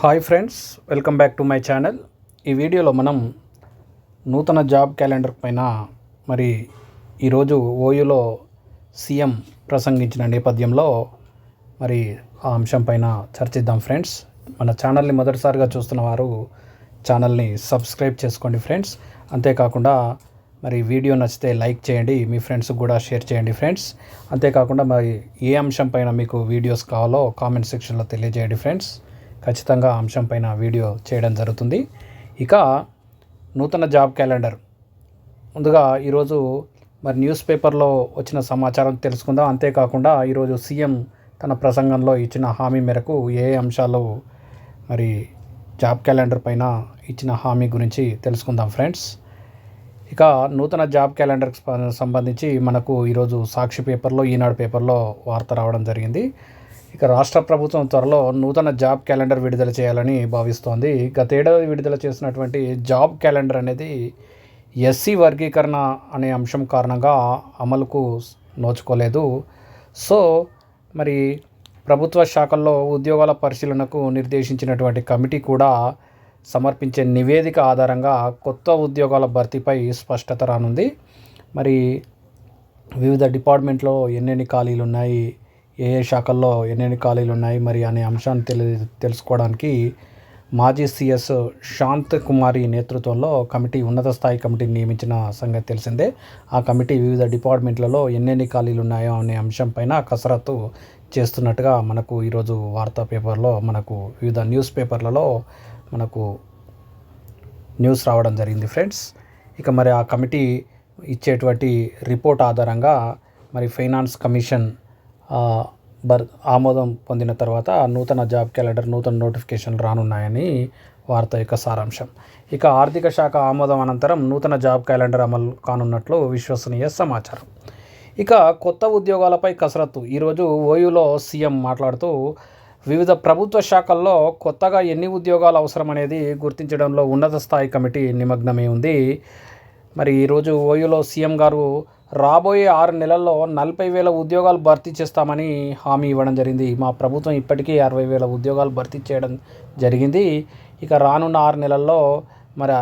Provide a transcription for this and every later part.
Hi friends welcome back to my channel. ఈ వీడియోలో మనం నూతన జాబ్ క్యాలెండర్ పైన మరి ఈరోజు ఓయూలో సీఎం ప్రసంగించిన నేపథ్యంలో మరి ఆ అంశం పైన చర్చిద్దాం ఫ్రెండ్స్. మన ఛానల్ని మొదటిసారిగా చూస్తున్న వారు ఛానల్ని సబ్స్క్రైబ్ చేసుకోండి ఫ్రెండ్స్. అంతేకాకుండా మరి వీడియో నచ్చితే లైక్ చేయండి మీ ఫ్రెండ్స్కి కూడా షేర్ చేయండి ఫ్రెండ్స్. అంతేకాకుండా మరి ఏ అంశం పైన మీకు వీడియోస్ కావాలో కామెంట్ సెక్షన్లో తెలియజేయండి ఫ్రెండ్స్. ఖచ్చితంగా అంశం పైన వీడియో చేయడం జరుగుతుంది. ఇక నూతన జాబ్ క్యాలెండర్. ముందుగా ఈరోజు మరి న్యూస్ పేపర్లో వచ్చిన సమాచారం తెలుసుకుందాం. అంతేకాకుండా ఈరోజు సీఎం తన ప్రసంగంలో ఇచ్చిన హామీ మేరకు ఏ అంశాలు మరి జాబ్ క్యాలెండర్ పైన ఇచ్చిన హామీ గురించి తెలుసుకుందాం ఫ్రెండ్స్. ఇక నూతన జాబ్ క్యాలెండర్కి సంబంధించి మనకు ఈరోజు సాక్షి పేపర్లో ఈనాడు పేపర్లో వార్త రావడం జరిగింది. ఇక రాష్ట్ర ప్రభుత్వం త్వరలో నూతన జాబ్ క్యాలెండర్ విడుదల చేయాలని భావిస్తోంది. గతేడాది విడుదల చేసినటువంటి జాబ్ క్యాలెండర్ అనేది ఎస్సీ వర్గీకరణ అనే అంశం కారణంగా అమలుకు నోచుకోలేదు. సో మరి ప్రభుత్వ శాఖల్లో ఉద్యోగాల పరిశీలనకు నిర్దేశించినటువంటి కమిటీ కూడా సమర్పించే నివేదిక ఆధారంగా కొత్త ఉద్యోగాల భర్తీపై స్పష్టత రానుంది. మరి వివిధ డిపార్ట్మెంట్లో ఎన్నెన్ని ఖాళీలు ఉన్నాయి ఏ ఏ శాఖల్లో ఎన్నెన్ని ఖాళీలు ఉన్నాయి మరి అనే అంశాన్ని తెలి తెలుసుకోవడానికి మాజీ సిఎస్ శాంత్ కుమారి నేతృత్వంలో కమిటీ ఉన్నత స్థాయి కమిటీని నియమించిన సంగతి తెలిసిందే. ఆ కమిటీ వివిధ డిపార్ట్మెంట్లలో ఎన్నెన్ని ఖాళీలు ఉన్నాయో అనే అంశం పైన కసరత్తు చేస్తున్నట్టుగా మనకు ఈరోజు వార్తా పేపర్లో మనకు వివిధ న్యూస్ పేపర్లలో మనకు న్యూస్ రావడం జరిగింది ఫ్రెండ్స్. ఇక మరి ఆ కమిటీ ఇచ్చేటువంటి రిపోర్ట్ ఆధారంగా మరి ఫైనాన్స్ కమిషన్ బర్ ఆమోదం పొందిన తర్వాత నూతన జాబ్ క్యాలెండర్ నూతన నోటిఫికేషన్లు రానున్నాయని వార్త యొక్క సారాంశం. ఇక ఆర్థిక శాఖ ఆమోదం అనంతరం నూతన జాబ్ క్యాలెండర్ అమలు కానున్నట్లు విశ్వసనీయ సమాచారం. ఇక కొత్త ఉద్యోగాలపై కసరత్తు. ఈరోజు ఓయూలో సీఎం మాట్లాడుతూ వివిధ ప్రభుత్వ శాఖల్లో కొత్తగా ఎన్ని ఉద్యోగాలు అవసరం అనేది గుర్తించడంలో ఉన్నత స్థాయి కమిటీ నిమగ్నమై ఉంది. మరి ఈరోజు ఓయూలో సీఎం గారు రాబోయే ఆరు నెలల్లో నలభై వేల ఉద్యోగాలు భర్తీ చేస్తామని హామీ ఇవ్వడం జరిగింది. మా ప్రభుత్వం ఇప్పటికీ అరవై వేల ఉద్యోగాలు భర్తీ చేయడం జరిగింది. ఇక రానున్న ఆరు నెలల్లో మరి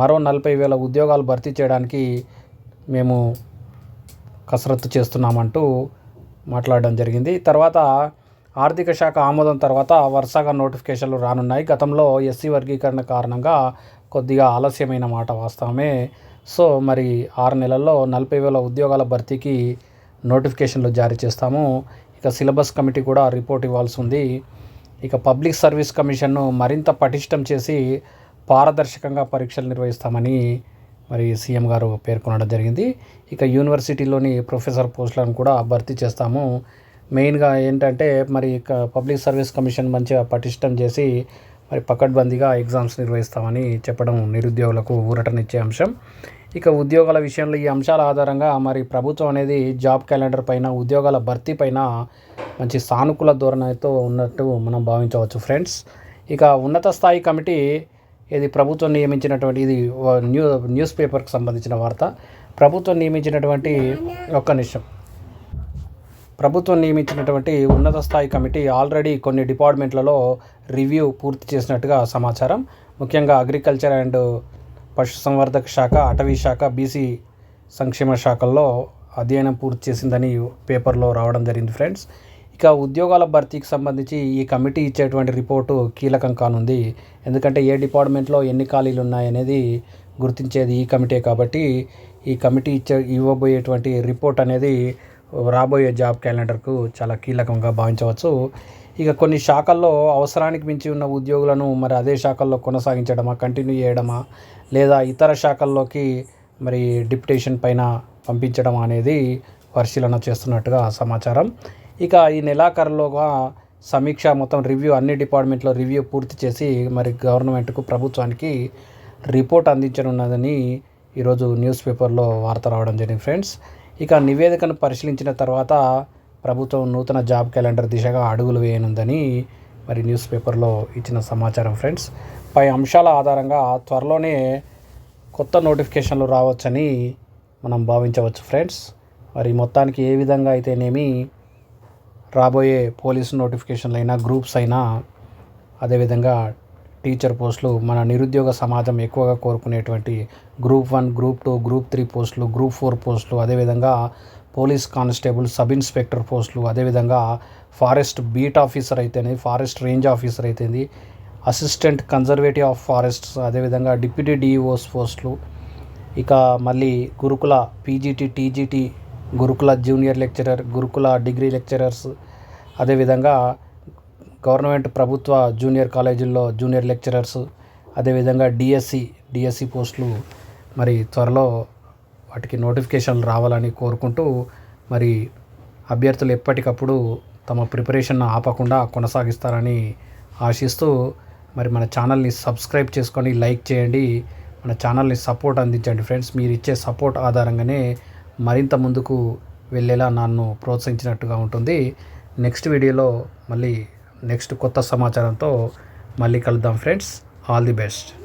మరో నలభై వేల ఉద్యోగాలు భర్తీ చేయడానికి మేము కసరత్తు చేస్తున్నామంటూ మాట్లాడడం జరిగింది. తర్వాత ఆర్థిక శాఖ ఆమోదం తర్వాత వరుసగా నోటిఫికేషన్లు రానున్నాయి. గతంలో ఎస్సీ వర్గీకరణ కారణంగా కొద్దిగా ఆలస్యమైన మాట వాస్తవమే. సో మరి ఆరు నెలల్లో నలభై వేల ఉద్యోగాల భర్తీకి నోటిఫికేషన్లు జారీ చేస్తాము. ఇక సిలబస్ కమిటీ కూడా రిపోర్ట్ ఇవ్వాల్సి ఉంది. ఇక పబ్లిక్ సర్వీస్ కమిషన్ను మరింత పటిష్టం చేసి పారదర్శకంగా పరీక్షలు నిర్వహిస్తామని మరి సీఎం గారు పేర్కొనడం జరిగింది. ఇక యూనివర్సిటీలోని ప్రొఫెసర్ పోస్టులను కూడా భర్తీ చేస్తాము. మెయిన్గా ఏంటంటే మరి ఇక పబ్లిక్ సర్వీస్ కమిషన్ మంచిగా పటిష్టం చేసి మరి పకడ్బందీగా ఎగ్జామ్స్ నిర్వహిస్తామని చెప్పడం నిరుద్యోగులకు ఊరటనిచ్చే అంశం. ఇక ఉద్యోగాల విషయంలో ఈ అంశాల ఆధారంగా మరి ప్రభుత్వం అనేది జాబ్ క్యాలెండర్ పైన ఉద్యోగాల భర్తీ పైన మంచి సానుకూల ధోరణితో ఉన్నట్టు మనం భావించవచ్చు ఫ్రెండ్స్. ఇక ఉన్నత స్థాయి కమిటీ ఇది ప్రభుత్వం నియమించినటువంటి ఇది న్యూ న్యూస్ పేపర్కి సంబంధించిన వార్త. ప్రభుత్వం నియమించినటువంటి ఒక్క నిమిషం. ప్రభుత్వం నియమించినటువంటి ఉన్నత స్థాయి కమిటీ ఆల్రెడీ కొన్ని డిపార్ట్మెంట్లలో రివ్యూ పూర్తి చేసినట్టుగా సమాచారం. ముఖ్యంగా అగ్రికల్చర్ అండ్ పశుసంవర్ధక శాఖ అటవీ శాఖ బీసీ సంక్షేమ శాఖల్లో అధ్యయనం పూర్తి చేసిందని పేపర్లో రావడం జరిగింది ఫ్రెండ్స్. ఇక ఉద్యోగాల భర్తీకి సంబంధించి ఈ కమిటీ ఇచ్చేటువంటి రిపోర్టు కీలకం కానుంది. ఎందుకంటే ఏ డిపార్ట్మెంట్లో ఎన్ని ఖాళీలు ఉన్నాయనేది గుర్తించేది ఈ కమిటీ కాబట్టి ఈ కమిటీ ఇచ్చే ఇవ్వబోయేటువంటి రిపోర్ట్ అనేది రాబోయే జాబ్ క్యాలెండర్కు చాలా కీలకంగా భావించవచ్చు. ఇక కొన్ని శాఖల్లో అవసరానికి మించి ఉన్న ఉద్యోగులను మరి అదే శాఖల్లో కొనసాగించడమా కంటిన్యూ చేయడమా లేదా ఇతర శాఖల్లోకి మరి డిప్యుటేషన్ పైన పంపించడం అనేది పరిశీలన చేస్తున్నట్టుగా సమాచారం. ఇక ఈ నెలాఖరులోగా సమీక్ష మొత్తం రివ్యూ అన్ని డిపార్ట్మెంట్లో రివ్యూ పూర్తి చేసి మరి గవర్నమెంట్కు ప్రభుత్వానికి రిపోర్ట్ అందించనున్నదని ఈరోజు న్యూస్ పేపర్లో వార్త రావడం జరిగింది ఫ్రెండ్స్. ఇక నివేదికను పరిశీలించిన తర్వాత ప్రభుత్వం నూతన జాబ్ క్యాలెండర్ దిశగా అడుగులు వేయనుందని మరి న్యూస్ పేపర్లో ఇచ్చిన సమాచారం ఫ్రెండ్స్. పై అంశాల ఆధారంగా త్వరలోనే కొత్త నోటిఫికేషన్లు రావచ్చని మనం భావించవచ్చు ఫ్రెండ్స్. మరి మొత్తానికి ఏ విధంగా అయితేనేమి రాబోయే పోలీసు నోటిఫికేషన్లు అయినా గ్రూప్స్ అయినా అదేవిధంగా టీచర్ పోస్టులు మన నిరుద్యోగ సమాజం ఎక్కువగా కోరుకునేటువంటి group one group two group three పోస్టులు గ్రూప్ ఫోర్ పోస్టులు అదేవిధంగా పోలీస్ కానిస్టేబుల్ సబ్ ఇన్స్పెక్టర్ పోస్టులు అదేవిధంగా ఫారెస్ట్ బీట్ ఆఫీసర్ అయితేనే ఫారెస్ట్ రేంజ్ ఆఫీసర్ అయితేంది అసిస్టెంట్ కన్జర్వేటివ్ ఆఫ్ ఫారెస్ట్స్ అదేవిధంగా డిప్యూటీ డిఈఓస్ పోస్టులు ఇక మళ్ళీ గురుకుల పీజీటీ టీజీటీ గురుకుల జూనియర్ లెక్చరర్ గురుకుల డిగ్రీ లెక్చరర్స్ అదేవిధంగా గవర్నమెంట్ ప్రభుత్వ జూనియర్ కాలేజీల్లో జూనియర్ లెక్చరర్స్ అదేవిధంగా డిఎస్సి డిఎస్సి పోస్టులు మరి త్వరలో వాటికి నోటిఫికేషన్లు రావాలని కోరుకుంటూ మరి అభ్యర్థులు ఎప్పటికప్పుడు తమ ప్రిపరేషన్ ఆపకుండా కొనసాగిస్తారని ఆశిస్తూ మరి మన ఛానల్ని సబ్స్క్రైబ్ చేసుకొని లైక్ చేయండి. మన ఛానల్ని సపోర్ట్ అందించండి ఫ్రెండ్స్. మీరు ఇచ్చే సపోర్ట్ ఆధారంగానే మరింత ముందుకు వెళ్ళేలా నన్ను ప్రోత్సహించినట్టుగా ఉంటుంది. నెక్స్ట్ వీడియోలో మళ్ళీ నెక్స్ట్ కొత్త సమాచారంతో మళ్ళీ కలుద్దాం ఫ్రెండ్స్. All the best.